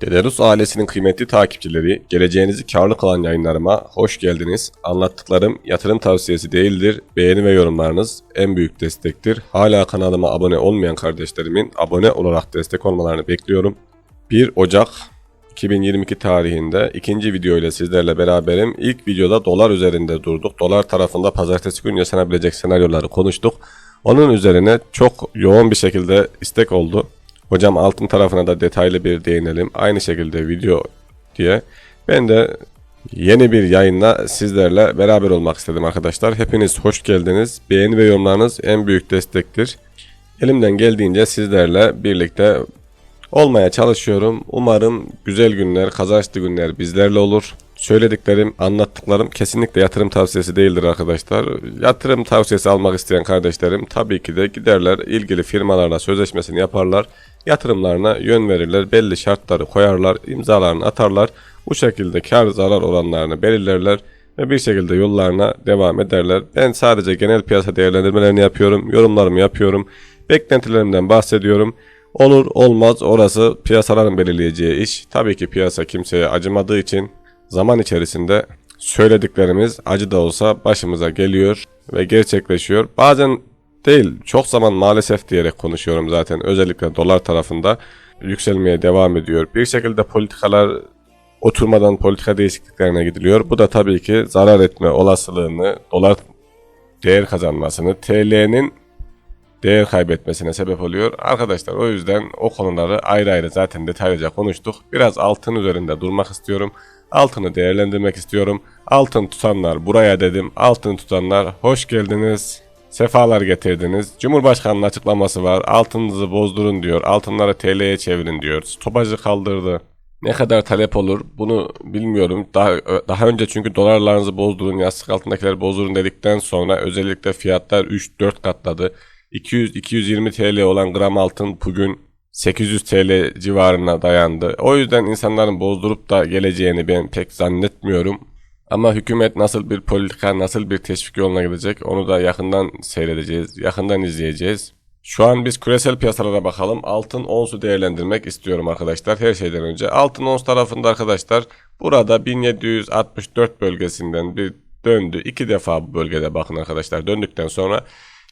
Delerus ailesinin kıymetli takipçileri, geleceğinizi karlı kılan yayınlarıma hoş geldiniz. Anlattıklarım yatırım tavsiyesi değildir. Beğeni ve yorumlarınız en büyük destektir. Hala kanalıma abone olmayan kardeşlerimin abone olarak destek olmalarını bekliyorum. 1 Ocak 2022 tarihinde ikinci video ile sizlerle beraberim. İlk videoda dolar üzerinde durduk. Dolar tarafında pazartesi günü yaşanabilecek senaryoları konuştuk. Onun üzerine çok yoğun bir şekilde istek oldu. Hocam altın tarafına da detaylı bir değinelim. Aynı şekilde video diye. Ben de yeni bir yayınla sizlerle beraber olmak istedim arkadaşlar. Hepiniz hoş geldiniz. Beğeni ve yorumlarınız en büyük destektir. Elimden geldiğince sizlerle birlikte olmaya çalışıyorum. Umarım güzel günler, kazançlı günler bizlerle olur. Söylediklerim, anlattıklarım kesinlikle yatırım tavsiyesi değildir arkadaşlar. Yatırım tavsiyesi almak isteyen kardeşlerim tabii ki de giderler ilgili firmalarla sözleşmesini yaparlar. Yatırımlarına yön verirler, belli şartları koyarlar, imzalarını atarlar. Bu şekilde kar zarar oranlarını belirlerler ve bir şekilde yollarına devam ederler. Ben sadece genel piyasa değerlendirmelerini yapıyorum, yorumlarımı yapıyorum, beklentilerimden bahsediyorum. Olur olmaz orası piyasaların belirleyeceği iş. Tabii ki piyasa kimseye acımadığı için zaman içerisinde söylediklerimiz acı da olsa başımıza geliyor ve gerçekleşiyor. Bazen değil çok zaman maalesef diyerek konuşuyorum zaten özellikle dolar tarafında yükselmeye devam ediyor. Bir şekilde politikalar oturmadan politika değişikliklerine gidiliyor. Bu da tabii ki zarar etme olasılığını, dolar değer kazanmasını, TL'nin değer kaybetmesine sebep oluyor. Arkadaşlar o yüzden o konuları ayrı ayrı zaten detaylıca konuştuk. Biraz altın üzerinde durmak istiyorum. Altını değerlendirmek istiyorum. Altın tutanlar buraya dedim. Altın tutanlar hoş geldiniz. Sefalar getirdiniz. Cumhurbaşkanının açıklaması var. Altınınızı bozdurun diyor. Altınları TL'ye çevirin diyor. Stopajı kaldırdı. Ne kadar talep olur bunu bilmiyorum. Daha daha önce çünkü dolarlarınızı bozdurun, yastık altındakileri bozdurun dedikten sonra özellikle fiyatlar 3-4 katladı. 200-220 TL olan gram altın bugün 800 TL civarına dayandı. O yüzden insanların bozdurup da geleceğini ben pek zannetmiyorum. Ama hükümet nasıl bir politika, nasıl bir teşvik yoluna gidecek onu da yakından seyredeceğiz, yakından izleyeceğiz. Şu an biz küresel piyasalara bakalım. Altın onsu değerlendirmek istiyorum arkadaşlar her şeyden önce. Altın ons tarafında arkadaşlar burada 1764 bölgesinden bir döndü. İki defa bu bölgede bakın arkadaşlar döndükten sonra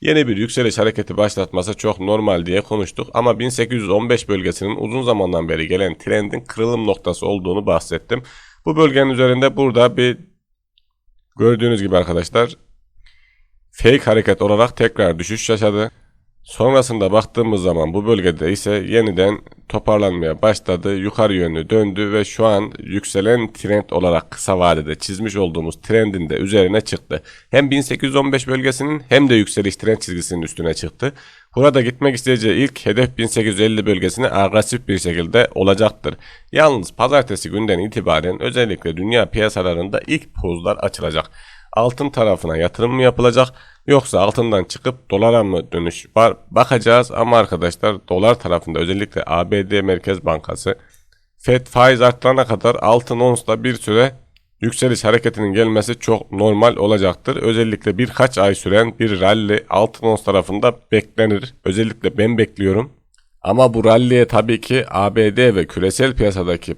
yeni bir yükseliş hareketi başlatması çok normal diye konuştuk. Ama 1815 bölgesinin uzun zamandan beri gelen trendin kırılım noktası olduğunu bahsettim. Bu bölgenin üzerinde burada bir gördüğünüz gibi arkadaşlar fake hareket olarak tekrar düşüş yaşadı. Sonrasında baktığımız zaman bu bölgede ise yeniden toparlanmaya başladı. Yukarı yönlü döndü ve şu an yükselen trend olarak kısa vadede çizmiş olduğumuz trendin de üzerine çıktı. Hem 1815 bölgesinin hem de yükseliş trend çizgisinin üstüne çıktı. Burada gitmek isteyeceği ilk hedef 1850 bölgesine agresif bir şekilde olacaktır. Yalnız pazartesi günden itibaren özellikle dünya piyasalarında ilk pozlar açılacak. Altın tarafına yatırım mı yapılacak yoksa altından çıkıp dolara mı dönüş var bakacağız ama arkadaşlar dolar tarafında özellikle ABD Merkez Bankası FED faiz arttırana kadar altın onsla bir süre yükseliş hareketinin gelmesi çok normal olacaktır. Özellikle birkaç ay süren bir rally altın ons tarafında beklenir. Özellikle ben bekliyorum. Ama bu ralliye tabii ki ABD ve küresel piyasadaki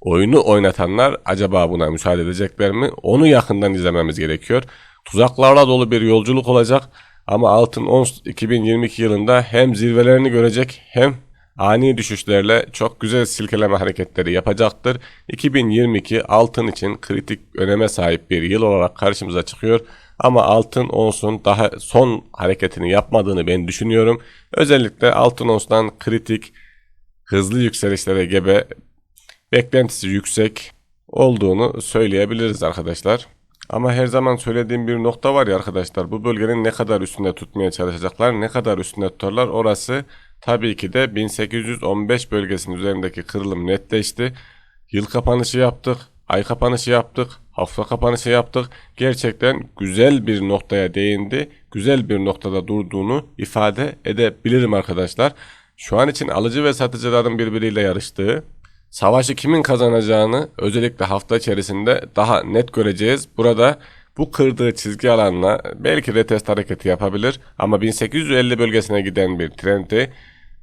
oyunu oynatanlar acaba buna müsaade edecekler mi? Onu yakından izlememiz gerekiyor. Tuzaklarla dolu bir yolculuk olacak ama altın ons 2022 yılında hem zirvelerini görecek hem ani düşüşlerle çok güzel silkeleme hareketleri yapacaktır. 2022 altın için kritik öneme sahip bir yıl olarak karşımıza çıkıyor. Ama altın onsun daha son hareketini yapmadığını ben düşünüyorum. Özellikle altın onstan kritik hızlı yükselişlere gebe beklentisi yüksek olduğunu söyleyebiliriz arkadaşlar. Ama her zaman söylediğim bir nokta var ya arkadaşlar bu bölgenin ne kadar üstünde tutmaya çalışacaklar ne kadar üstünde tutarlar orası tabii ki de 1815 bölgesinin üzerindeki kırılım netleşti. Yıl kapanışı yaptık, ay kapanışı yaptık, hafta kapanışı yaptık. Gerçekten güzel bir noktaya değindi. Güzel bir noktada durduğunu ifade edebilirim arkadaşlar. Şu an için alıcı ve satıcıların birbiriyle yarıştığı savaşı kimin kazanacağını özellikle hafta içerisinde daha net göreceğiz. Burada bu kırdığı çizgi alanla belki retest hareketi yapabilir ama 1850 bölgesine giden bir trendi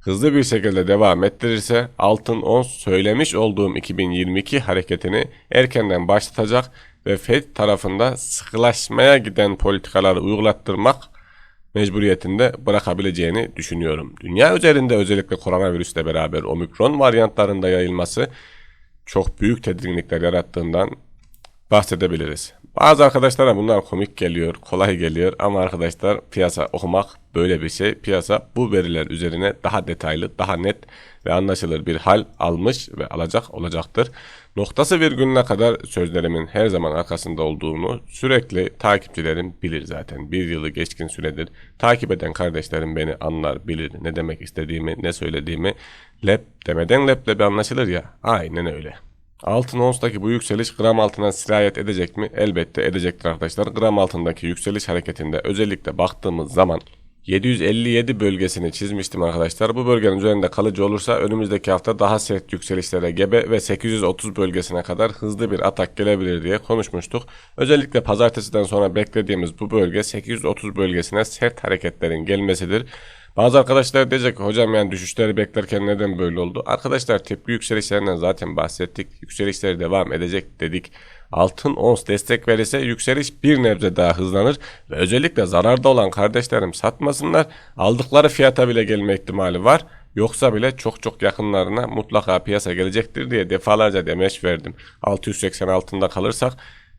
hızlı bir şekilde devam ettirirse altın ons söylemiş olduğum 2022 hareketini erkenden başlatacak ve Fed tarafında sıkılaşmaya giden politikaları uygulattırmak mecburiyetinde bırakabileceğini düşünüyorum. Dünya üzerinde özellikle koronavirüsle beraber omikron varyantlarında yayılması çok büyük tedirginlikler yarattığından bahsedebiliriz. Bazı arkadaşlara bunlar komik geliyor, kolay geliyor ama arkadaşlar piyasa okumak böyle bir şey. Piyasa bu veriler üzerine daha detaylı, daha net ve anlaşılır bir hal almış ve alacak olacaktır. Noktası virgülüne kadar sözlerimin her zaman arkasında olduğunu sürekli takipçilerim bilir zaten. Bir yılı geçkin süredir takip eden kardeşlerim beni anlar, bilir ne demek istediğimi, ne söylediğimi. Lep demeden leblebi anlaşılır ya. Aynen öyle. Altın ons'taki bu yükseliş gram altına sirayet edecek mi? Elbette edecektir arkadaşlar. Gram altındaki yükseliş hareketinde özellikle baktığımız zaman 757 bölgesini çizmiştim arkadaşlar. Bu bölgenin üzerinde kalıcı olursa önümüzdeki hafta daha sert yükselişlere gebe ve 830 bölgesine kadar hızlı bir atak gelebilir diye konuşmuştuk. Özellikle pazartesiden sonra beklediğimiz bu bölge 830 bölgesine sert hareketlerin gelmesidir. Bazı arkadaşlar diyecek hocam yani düşüşleri beklerken neden böyle oldu? Arkadaşlar tepki yükselişlerinden zaten bahsettik. Yükselişleri devam edecek dedik. Altın ons destek verirse yükseliş bir nebze daha hızlanır ve özellikle zararda olan kardeşlerim satmasınlar. Aldıkları fiyata bile gelme ihtimali var. Yoksa bile çok çok yakınlarına mutlaka piyasa gelecektir diye defalarca demeç verdim. 680 altında kalırsak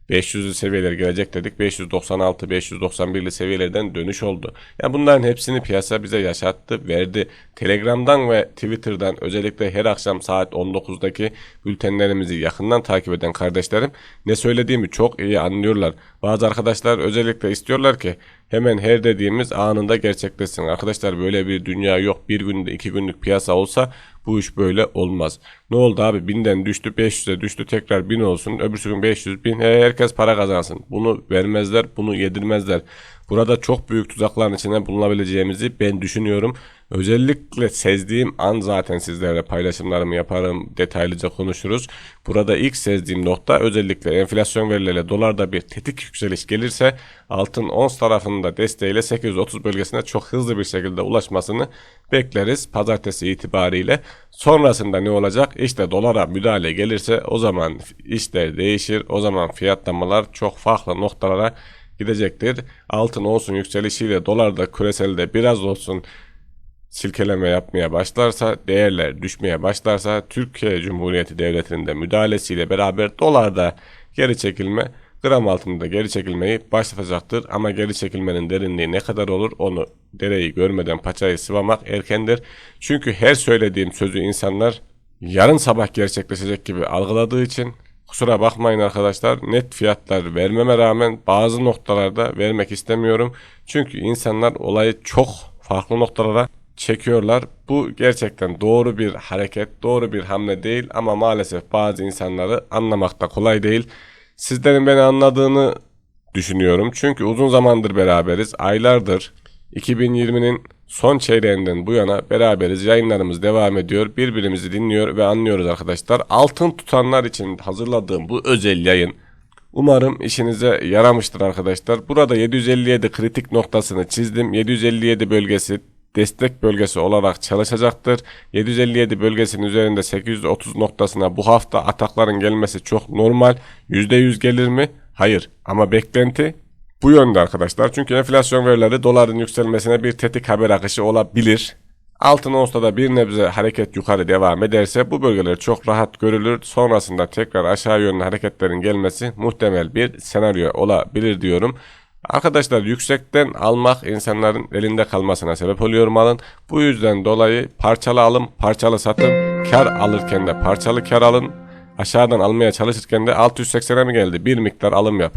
500'lü seviyeler gelecek dedik. 596, 591'li seviyelerden dönüş oldu. Yani bunların hepsini piyasa bize yaşattı, verdi. Telegram'dan ve Twitter'dan özellikle her akşam saat 19'daki bültenlerimizi yakından takip eden kardeşlerim ne söylediğimi çok iyi anlıyorlar. Bazı arkadaşlar özellikle istiyorlar ki hemen her dediğimiz anında gerçekleşsin. Arkadaşlar böyle bir dünya yok. Bir günde iki günlük piyasa olsa bu iş böyle olmaz. Ne oldu abi binden düştü 500'e düştü tekrar 1000 olsun. Öbürsü gün 500 bin herkes para kazansın. Bunu vermezler bunu yedirmezler. Burada çok büyük tuzakların içine bulunabileceğimizi ben düşünüyorum. Özellikle sezdiğim an zaten sizlerle paylaşımlarımı yaparım, detaylıca konuşuruz. Burada ilk sezdiğim nokta özellikle enflasyon verileriyle dolarda bir tetik yükseliş gelirse altın ons tarafında desteğiyle 830 bölgesine çok hızlı bir şekilde ulaşmasını bekleriz pazartesi itibariyle. Sonrasında ne olacak? İşte dolara müdahale gelirse o zaman işler değişir. O zaman fiyatlamalar çok farklı noktalara gidecektir. Altın olsun yükselişiyle dolar da küreselde biraz olsun silkeleme yapmaya başlarsa, değerler düşmeye başlarsa Türkiye Cumhuriyeti Devleti'nin de müdahalesiyle beraber dolarda geri çekilme, gram altında geri çekilmeyi başlatacaktır. Ama geri çekilmenin derinliği ne kadar olur onu dereyi görmeden paçayı sıvamak erkendir. Çünkü her söylediğim sözü insanlar yarın sabah gerçekleşecek gibi algıladığı için Kusura bakmayın arkadaşlar net fiyatlar vermeme rağmen bazı noktalarda vermek istemiyorum. Çünkü insanlar olayı çok farklı noktalara çekiyorlar. Bu gerçekten doğru bir hareket, doğru bir hamle değil ama maalesef bazı insanları anlamakta kolay değil. Sizlerin beni anladığını düşünüyorum. Çünkü uzun zamandır beraberiz. Aylardır 2020'nin son çeyreğinden bu yana beraberiz. Yayınlarımız devam ediyor. Birbirimizi dinliyor ve anlıyoruz arkadaşlar. Altın tutanlar için hazırladığım bu özel yayın Umarım işinize yaramıştır arkadaşlar. Burada 757 kritik noktasını çizdim. 757 bölgesi destek bölgesi olarak çalışacaktır. 757 bölgesinin üzerinde 830 noktasına bu hafta atakların gelmesi çok normal. %100 gelir mi? Hayır. Ama beklenti bu yönde arkadaşlar. Çünkü enflasyon verileri doların yükselmesine bir tetik haber akışı olabilir. Altın olsa da bir nebze hareket yukarı devam ederse bu bölgeler çok rahat görülür. Sonrasında tekrar aşağı yönlü hareketlerin gelmesi muhtemel bir senaryo olabilir diyorum. Arkadaşlar yüksekten almak insanların elinde kalmasına sebep oluyor malın. Bu yüzden dolayı parçalı alım, parçalı satım, kar alırken de parçalı kar alın. Aşağıdan almaya çalışırken de 680'e mi geldi? Bir miktar alım yap.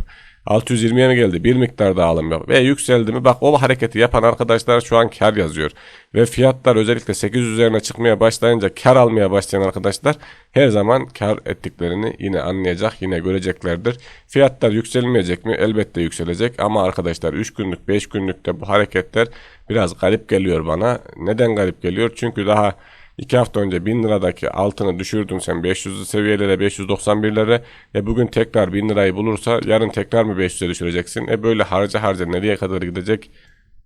620'ye mi geldi? Bir miktar daha alım yap. Ve yükseldi mi? Bak o hareketi yapan arkadaşlar şu an kar yazıyor. Ve fiyatlar özellikle 800 üzerine çıkmaya başlayınca kar almaya başlayan arkadaşlar her zaman kar ettiklerini yine anlayacak, yine göreceklerdir. Fiyatlar yükselmeyecek mi? Elbette yükselecek ama arkadaşlar 3 günlük, 5 günlükte bu hareketler biraz garip geliyor bana. Neden garip geliyor? Çünkü daha 2 hafta önce 1000 liradaki altını düşürdün sen 500 seviyelere 591'lere e bugün tekrar 1000 lirayı bulursa yarın tekrar mı 500'e düşüreceksin? E böyle harca harca nereye kadar gidecek?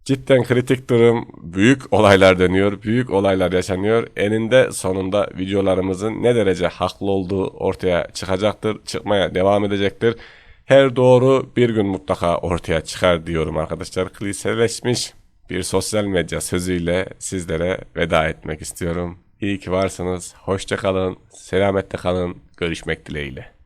Cidden kritik durum. Büyük olaylar dönüyor. Büyük olaylar yaşanıyor. Eninde sonunda videolarımızın ne derece haklı olduğu ortaya çıkacaktır. Çıkmaya devam edecektir. Her doğru bir gün mutlaka ortaya çıkar diyorum arkadaşlar. Kliseleşmiş bir sosyal medya sözüyle sizlere veda etmek istiyorum. İyi ki varsınız. Hoşça kalın. Selametle kalın. Görüşmek dileğiyle.